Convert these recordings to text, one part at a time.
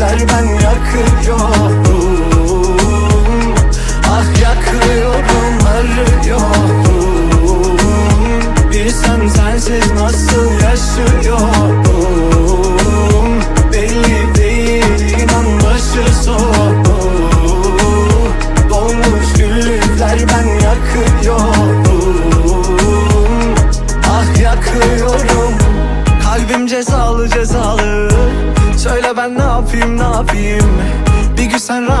güllükler ben yakıyorum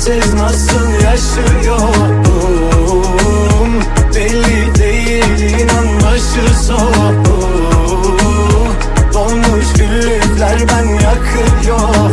sensiz nasıl yaşıyorum Belli değil inan başı soğuk Dolmuş güllükler ben yakıyorum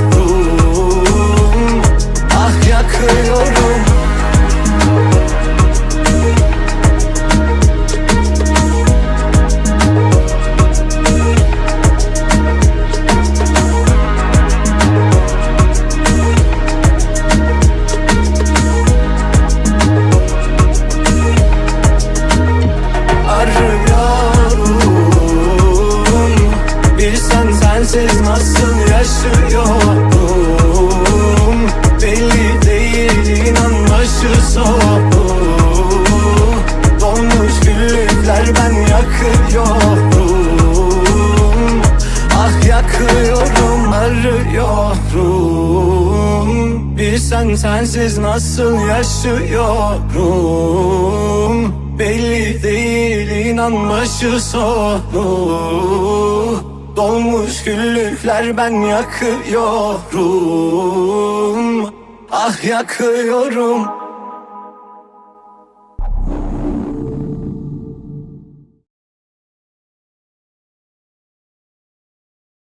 nasıl yaşıyorum Belli değil inan başı soğuk Dolmuş güllükler ben yakıyorum Ah yakıyorum arıyorum. Bilsen sensiz nasıl yaşıyorum? Belli değil inan başı sonu Dolmuş güllükler ben yakıyorum. Ah yakıyorum